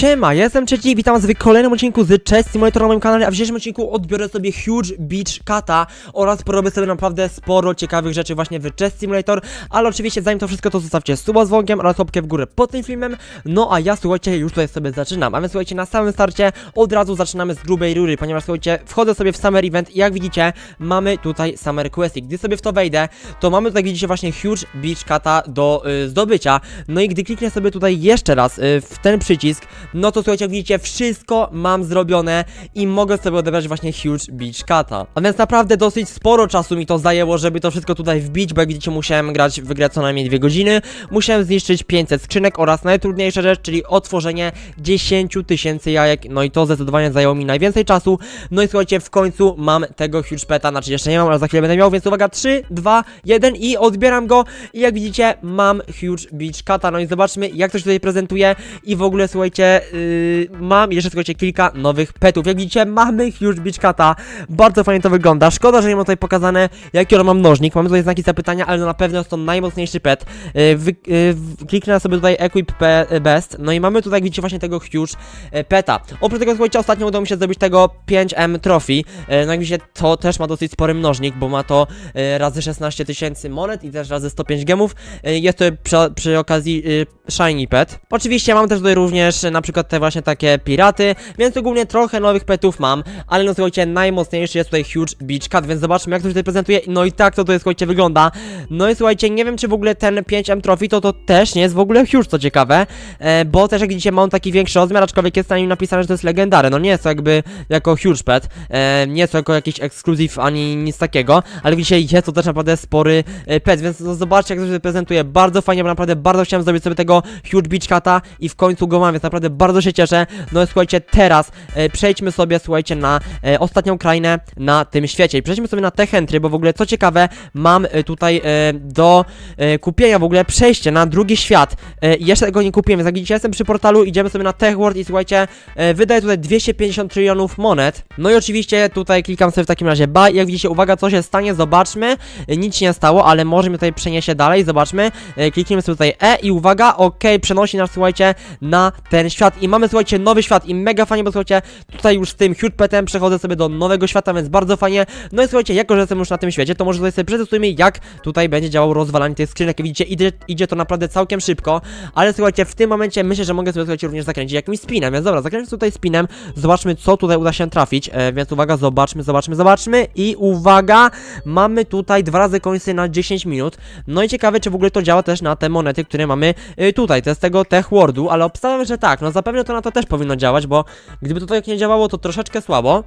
Siema, ja jestem Trzeci, witam was w kolejnym odcinku z Chess Simulator na moim kanale, a w dzisiejszym odcinku odbiorę sobie Huge Beach Kata oraz porobię sobie naprawdę sporo ciekawych rzeczy właśnie w Chess Simulator, ale oczywiście zanim to wszystko to zostawcie suba z dzwonkiem oraz łapkę w górę pod tym filmem, no a ja słuchajcie już tutaj sobie zaczynam, a więc słuchajcie na samym starcie od razu zaczynamy z grubej rury, ponieważ słuchajcie wchodzę sobie w Summer Event i jak widzicie mamy tutaj Summer Questy, gdy sobie w to wejdę, to mamy tutaj widzicie właśnie Huge Beach Kata do y, zdobycia, no i gdy kliknę sobie tutaj jeszcze raz y, w ten przycisk, no to słuchajcie, jak widzicie, wszystko mam zrobione i mogę sobie odebrać właśnie Huge Beach Kata. A więc naprawdę dosyć sporo czasu mi to zajęło, żeby to wszystko tutaj wbić, bo jak widzicie, musiałem grać w grę co najmniej dwie godziny, musiałem zniszczyć 500 skrzynek oraz najtrudniejsza rzecz, czyli otworzenie 10 tysięcy jajek, no i to zdecydowanie zajęło mi najwięcej czasu, no i słuchajcie, w końcu mam tego Huge Peta, znaczy jeszcze nie mam, ale za chwilę będę miał, więc uwaga, 3, 2, 1 i odbieram go. I jak widzicie, mam Huge Beach Kata, no i zobaczmy, jak to się tutaj prezentuje. I w ogóle, słuchajcie, yy, mam jeszcze, słuchajcie, kilka nowych petów. Jak widzicie, mamy Huge Beach Kata. Bardzo fajnie to wygląda. Szkoda, że nie mam tutaj pokazane, jaki on ma mnożnik. Mamy tutaj znaki zapytania, ale no na pewno jest to najmocniejszy pet. Yy, yy, kliknę sobie tutaj Equip Pe Best. No i mamy tutaj, jak widzicie, właśnie tego Huge e, Peta. Oprócz tego, słuchajcie, ostatnio udało mi się zrobić tego 5M Trophy. E, No jak widzicie, to też ma dosyć spory mnożnik, bo ma to e, razy 16 tysięcy monet i też razy 105 gemów. E, Jest to przy, przy okazji e, Shiny Pet. Oczywiście mam też tutaj również e, na przykład te właśnie takie piraty, więc ogólnie trochę nowych petów mam, ale no słuchajcie, najmocniejszy jest tutaj Huge Beach Cat, więc zobaczmy jak to się tutaj prezentuje. No i tak to tutaj słuchajcie wygląda. No i słuchajcie, nie wiem czy w ogóle ten 5M Trophy to to też nie jest w ogóle huge, co ciekawe, e, bo też jak widzicie ma on taki większy rozmiar, aczkolwiek jest na nim napisane, że to jest legendary. No nie jest to jakby jako huge pet, e, nie jest to jako jakiś ekskluzyw ani nic takiego, ale widzicie, jest to też naprawdę spory e, pet, więc no, zobaczcie jak to się prezentuje. Bardzo fajnie, bo naprawdę bardzo chciałem zrobić sobie tego huge beach cata i w końcu go mam, więc naprawdę bardzo się cieszę. No słuchajcie, teraz e, przejdźmy sobie, słuchajcie, na e, ostatnią krainę na tym świecie. I przejdźmy sobie na Tech Entry, bo w ogóle co ciekawe, mam e, tutaj e, do e, kupienia w ogóle przejście na drugi świat. E, jeszcze tego nie kupiłem, więc jak widzicie, jestem przy portalu, idziemy sobie na Tech World i słuchajcie, e, wydaję tutaj 250 trylionów monet. No i oczywiście tutaj klikam sobie w takim razie buy jak widzicie, uwaga, co się stanie, zobaczmy. E, nic się nie stało, ale może mnie tutaj przeniesie dalej, zobaczmy. E, klikniemy sobie tutaj E i uwaga, ok, przenosi nas, słuchajcie, na ten świat i mamy, słuchajcie, nowy świat i mega fajnie, bo słuchajcie, tutaj już z tym Huge Petem przechodzę sobie do nowego świata, więc bardzo fajnie. No i słuchajcie, jako że jestem już na tym świecie, to może tutaj sobie przetestujmy, jak tutaj będzie działało rozwalanie tych skrzynek. Jak widzicie, idzie, idzie to naprawdę całkiem szybko, ale słuchajcie, w tym momencie myślę, że mogę sobie, słuchajcie, również zakręcić jakimś spinem, więc dobra, zakręcę tutaj spinem, zobaczmy, co tutaj uda się trafić, e, więc uwaga, zobaczmy, zobaczmy, zobaczmy i uwaga, mamy tutaj dwa razy końce na 10 minut, no i ciekawe, czy w ogóle to działa też na te monety, które mamy y, tutaj, to jest tego Tech Worldu, ale obstawiam, że tak, no zapewne to na to też powinno działać, bo gdyby to tak nie działało, to troszeczkę słabo.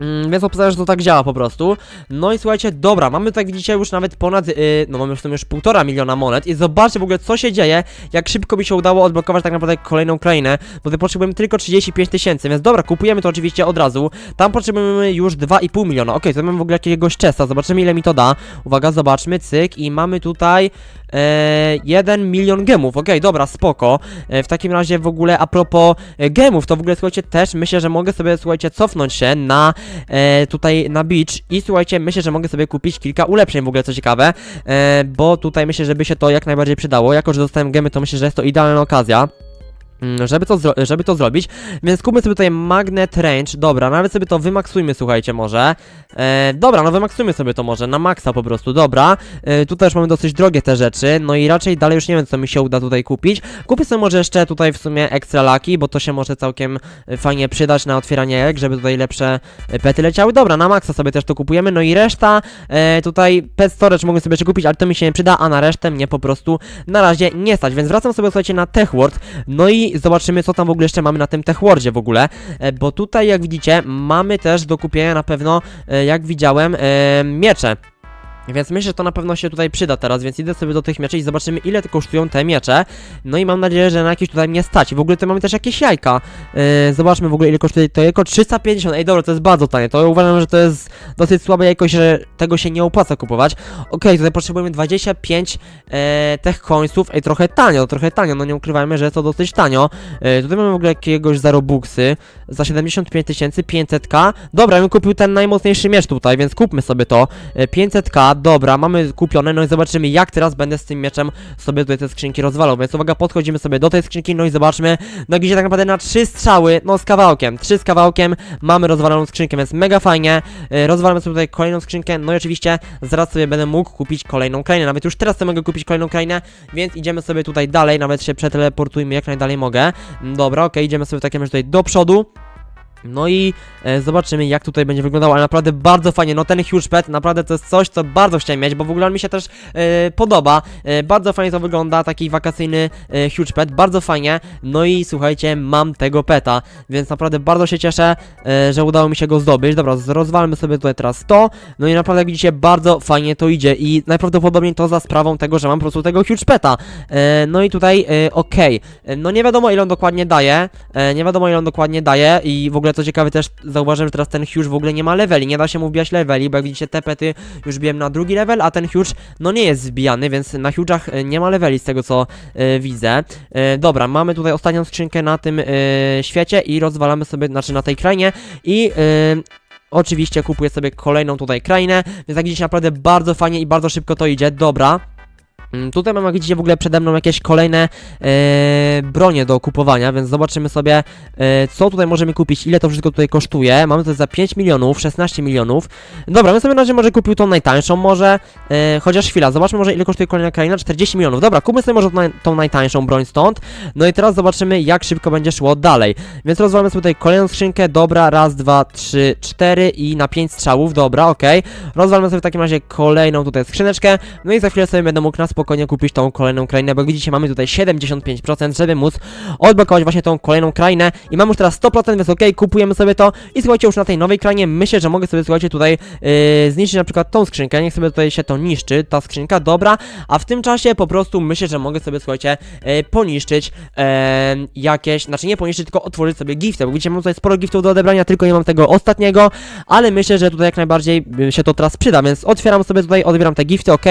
Mm, więc obstawiam, że to tak działa po prostu. No i słuchajcie, dobra, mamy tak widzicie już nawet ponad, yy, no mamy w sumie już półtora miliona monet i zobaczcie w ogóle co się dzieje, jak szybko mi się udało odblokować tak naprawdę kolejną krainę, bo tutaj potrzebujemy tylko 35 tysięcy, więc dobra, kupujemy to oczywiście od razu. Tam potrzebujemy już 2,5 miliona, okej, to mamy w ogóle jakiegoś chesta, zobaczymy ile mi to da. Uwaga, zobaczmy, cyk i mamy tutaj e, 1 milion gemów, okej, dobra, spoko. E, w takim razie w ogóle a propos e, gemów, to w ogóle słuchajcie też myślę, że mogę sobie słuchajcie cofnąć się na e, tutaj na beach i słuchajcie, myślę, że mogę sobie kupić kilka ulepszeń w ogóle, co ciekawe, e, bo tutaj myślę, że by się to jak najbardziej przydało, jako że dostałem gemy, to myślę, że jest to idealna okazja. Mm, Żeby to, żeby to zrobić, więc kupmy sobie tutaj Magnet Range, dobra, nawet sobie to wymaksujmy, słuchajcie, może. E, Dobra, no wymaksujmy sobie to może, na maksa po prostu, dobra. E, Tutaj już mamy dosyć drogie te rzeczy, no i raczej dalej już nie wiem, co mi się uda tutaj kupić. Kupię sobie może jeszcze tutaj w sumie Extra Lucky, bo to się może całkiem e, fajnie przydać na otwieranie jajek, żeby tutaj lepsze e, pety leciały. Dobra, na maksa sobie też to kupujemy, no i reszta e, tutaj Pet Storage mogę sobie jeszcze kupić, ale to mi się nie przyda, a na resztę mnie po prostu na razie nie stać, więc wracam sobie, słuchajcie, na Tech World no i zobaczymy, co tam w ogóle jeszcze mamy na tym Tech Worldzie w ogóle, e, bo tutaj, jak widzicie, mamy też do kupienia na pewno, e, jak widziałem, e, miecze. Więc myślę, że to na pewno się tutaj przyda teraz, więc idę sobie do tych mieczy i zobaczymy ile te kosztują te miecze. No i mam nadzieję, że na jakieś tutaj mnie stać. W ogóle tutaj mamy też jakieś jajka. Yy, zobaczmy w ogóle ile kosztuje to jajko. 350. Ej dobra, to jest bardzo tanie. To uważam, że to jest dosyć słabe jajko, że tego się nie opłaca kupować. Okej, tutaj potrzebujemy 25 e, tech coinsów. Ej, trochę tanio, trochę tanio. No nie ukrywajmy, że to dosyć tanio. E, tutaj mamy w ogóle jakiegoś za robuxy. Za 75 tysięcy 500k. Dobra, bym kupił ten najmocniejszy miecz tutaj, więc kupmy sobie to. E, 500k, dobra, mamy kupione, no i zobaczymy jak teraz będę z tym mieczem sobie tutaj te skrzynki rozwalał, więc uwaga, podchodzimy sobie do tej skrzynki, no i zobaczmy, no gdzie tak naprawdę na trzy strzały, no z kawałkiem, trzy z kawałkiem mamy rozwaloną skrzynkę, więc mega fajnie, yy, rozwalamy sobie tutaj kolejną skrzynkę, no i oczywiście zaraz sobie będę mógł kupić kolejną krainę, nawet już teraz sobie mogę kupić kolejną krainę, więc idziemy sobie tutaj dalej, nawet się przeteleportujmy jak najdalej mogę, dobra, okej, idziemy sobie w takim razie tutaj do przodu, no i e, zobaczymy jak tutaj będzie wyglądało, ale naprawdę bardzo fajnie, no ten huge pet naprawdę to jest coś, co bardzo chciałem mieć, bo w ogóle on mi się też e, podoba, e, bardzo fajnie to wygląda, taki wakacyjny e, huge pet, bardzo fajnie, no i słuchajcie, mam tego peta, więc naprawdę bardzo się cieszę, e, że udało mi się go zdobyć, dobra, rozwalmy sobie tutaj teraz to, no i naprawdę jak widzicie, bardzo fajnie to idzie i najprawdopodobniej to za sprawą tego, że mam po prostu tego huge peta, e, no i tutaj, e, okej, E, no nie wiadomo ile on dokładnie daje, e, nie wiadomo ile on dokładnie daje i w ogóle co ciekawe też zauważyłem, że teraz ten huge w ogóle nie ma leveli, nie da się mu wbijać leveli, bo jak widzicie te pety już biłem na drugi level, a ten huge no nie jest wbijany, więc na huge'ach e, nie ma leveli z tego co e, widzę. E, dobra, mamy tutaj ostatnią skrzynkę na tym e, świecie i rozwalamy sobie, znaczy na tej krainie i e, Oczywiście kupuję sobie kolejną tutaj krainę, więc jak widzicie naprawdę bardzo fajnie i bardzo szybko to idzie, dobra. Mm, Tutaj mam, jak widzicie, w ogóle przede mną jakieś kolejne e, bronie do kupowania, więc zobaczymy sobie, e, co tutaj możemy kupić, ile to wszystko tutaj kosztuje. Mamy to za 5 milionów, 16 milionów. Dobra, my sobie na razie może kupił tą najtańszą, może, e, chociaż chwila, zobaczmy może ile kosztuje kolejna kraina, 40 milionów. Dobra, kupmy sobie może tą, tą najtańszą broń stąd. No i teraz zobaczymy, jak szybko będzie szło dalej. Więc rozwalamy sobie tutaj kolejną skrzynkę, dobra, raz, dwa, trzy, cztery i na 5 strzałów, dobra, okej. Rozwalmy sobie w takim razie kolejną tutaj skrzyneczkę, no i za chwilę sobie będę mógł na spokojnie kupić tą kolejną krainę, bo widzicie mamy tutaj 75%, żeby móc odblokować właśnie tą kolejną krainę. I mam już teraz 100%, więc okej, kupujemy sobie to. I słuchajcie, już na tej nowej krainie myślę, że mogę sobie, słuchajcie, tutaj yy, zniszczyć na przykład tą skrzynkę, niech sobie tutaj się to niszczy, ta skrzynka, dobra, a w tym czasie po prostu myślę, że mogę sobie, słuchajcie, yy, poniszczyć yy, jakieś, znaczy nie poniszczyć, tylko otworzyć sobie gifty, bo widzicie, mam tutaj sporo giftów do odebrania, tylko nie mam tego ostatniego, ale myślę, że tutaj jak najbardziej y, się to teraz przyda, więc otwieram sobie tutaj, odbieram te gifty, ok,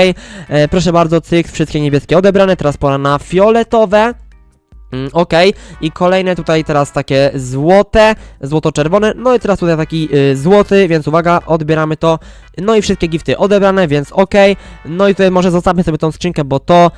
e, proszę bardzo, cyk, wszystkie niebieskie odebrane, teraz pora na fioletowe. Mm, Okej, i kolejne tutaj teraz takie złote, złoto-czerwone, no i teraz tutaj taki y, złoty, więc uwaga, odbieramy to, no i wszystkie gifty odebrane, więc okej, no i tutaj może zostawmy sobie tą skrzynkę, bo to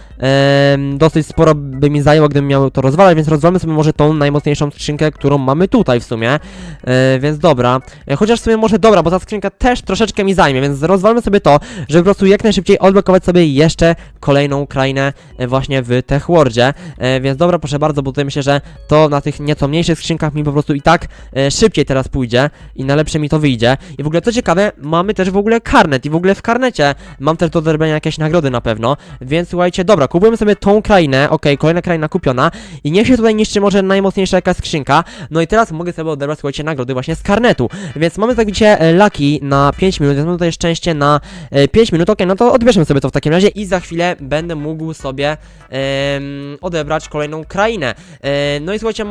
dosyć sporo by mi zajęło, gdybym miał to rozwalać, więc rozwalmy sobie może tą najmocniejszą skrzynkę, którą mamy tutaj w sumie, e, więc dobra, e, chociaż w sumie może dobra, bo ta skrzynka też troszeczkę mi zajmie, więc rozwalmy sobie to, żeby po prostu jak najszybciej odblokować sobie jeszcze kolejną krainę e, właśnie w Techwordzie, e, więc dobra, proszę bardzo, bo tutaj myślę, że to na tych nieco mniejszych skrzynkach mi po prostu i tak e, szybciej teraz pójdzie i na lepsze mi to wyjdzie. I w ogóle co ciekawe, mamy też w ogóle karnet i w ogóle w karnecie mam też do odebrania jakieś nagrody na pewno, więc słuchajcie, dobra, kupujemy sobie tą krainę, okej, kolejna kraina kupiona i niech się tutaj niszczy może najmocniejsza jakaś skrzynka, no i teraz mogę sobie odebrać, słuchajcie, nagrody właśnie z karnetu, więc mamy tak widzicie e, Lucky na 5 minut, więc mamy tutaj szczęście na e, 5 minut, okej, no to odbierzmy sobie to w takim razie i za chwilę będę mógł sobie em, odebrać kolejną krainę. E, no i słuchajcie,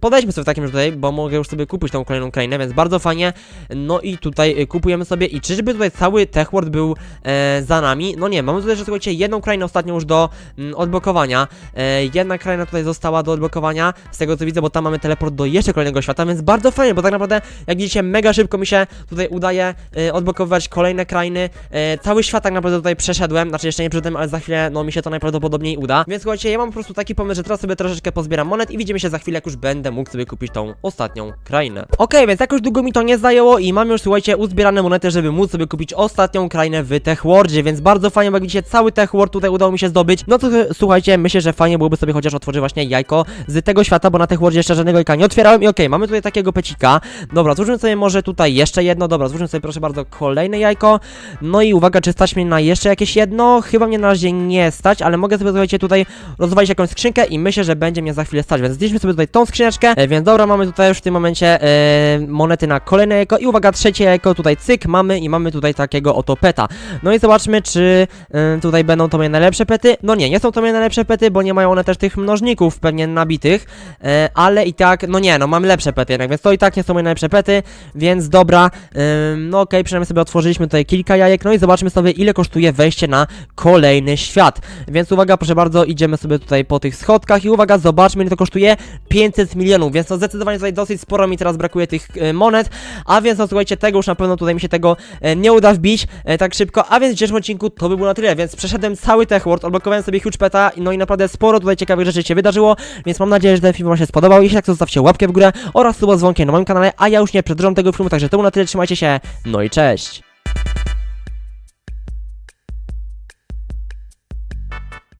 podejdźmy sobie w takim razie tutaj, bo mogę już sobie kupić tą kolejną krainę, więc bardzo fajnie. No i tutaj e, kupujemy sobie i czyżby tutaj cały Techworld był e, za nami? No nie, mamy tutaj, że słuchajcie, jedną krainę ostatnią już do mm, odblokowania. E, jedna kraina tutaj została do odblokowania, z tego co widzę, bo tam mamy teleport do jeszcze kolejnego świata, więc bardzo fajnie, bo tak naprawdę, jak widzicie, mega szybko mi się tutaj udaje e, odblokowywać kolejne krainy. E, cały świat tak naprawdę tutaj przeszedłem, znaczy jeszcze nie przeszedłem, ale za chwilę, no mi się to najprawdopodobniej uda. Więc słuchajcie, ja mam po prostu taki pomysł, że teraz sobie troszeczkę pozbieram monet i widzimy się za chwilę, jak już będę mógł sobie kupić tą ostatnią krainę. Okej, więc jakoś długo mi to nie zajęło i mam już, słuchajcie, uzbierane monety, żeby móc sobie kupić ostatnią krainę w Techwordzie, więc bardzo fajnie, bo jak widzicie, cały Techword tutaj udało mi się zdobyć. No to e, słuchajcie, myślę, że fajnie byłoby sobie chociaż otworzyć właśnie jajko z tego świata, bo na Techwordzie jeszcze żadnego jajka nie otwierałem i okej, mamy tutaj takiego pecika. Dobra, złóżmy sobie może tutaj jeszcze jedno, dobra, złóżmy sobie proszę bardzo kolejne jajko. No i uwaga, czy stać mnie na jeszcze jakieś jedno? Chyba mnie na razie nie stać, ale mogę sobie, słuchajcie, tutaj rozwalić jakąś skrzynkę i myślę, że będzie mnie za chwilę stać, więc zdjęliśmy sobie tutaj tą skrzyneczkę, e, więc dobra, mamy tutaj już w tym momencie e, monety na kolejne jajko i uwaga, trzecie jajko tutaj cyk mamy i mamy tutaj takiego oto peta. No i zobaczmy, czy e, tutaj będą to moje najlepsze pety. No nie, nie są to moje najlepsze pety, bo nie mają one też tych mnożników pewnie nabitych, e, ale i tak, no nie, no mam lepsze pety jednak, więc to i tak nie są moje najlepsze pety, więc dobra, ym, no okej, przynajmniej sobie otworzyliśmy tutaj kilka jajek, no i zobaczmy sobie ile kosztuje wejście na kolejny świat. Więc uwaga, proszę bardzo, idziemy sobie tutaj po tych schodkach i uwaga, zobaczmy ile to kosztuje 500 milionów, więc to zdecydowanie tutaj dosyć sporo mi teraz brakuje tych e, monet, a więc no słuchajcie, tego już na pewno tutaj mi się tego e, nie nie uda wbić e, tak szybko, a więc w dzisiejszym odcinku to by było na tyle, więc przeszedłem cały Tech World, odblokowałem sobie huge peta, no i naprawdę sporo tutaj ciekawych rzeczy się wydarzyło, więc mam nadzieję, że ten film wam się spodobał, jeśli tak to zostawcie łapkę w górę oraz suba z dzwonkiem na moim kanale, a ja już nie przedłużam tego filmu, także to było na tyle, trzymajcie się, no i cześć!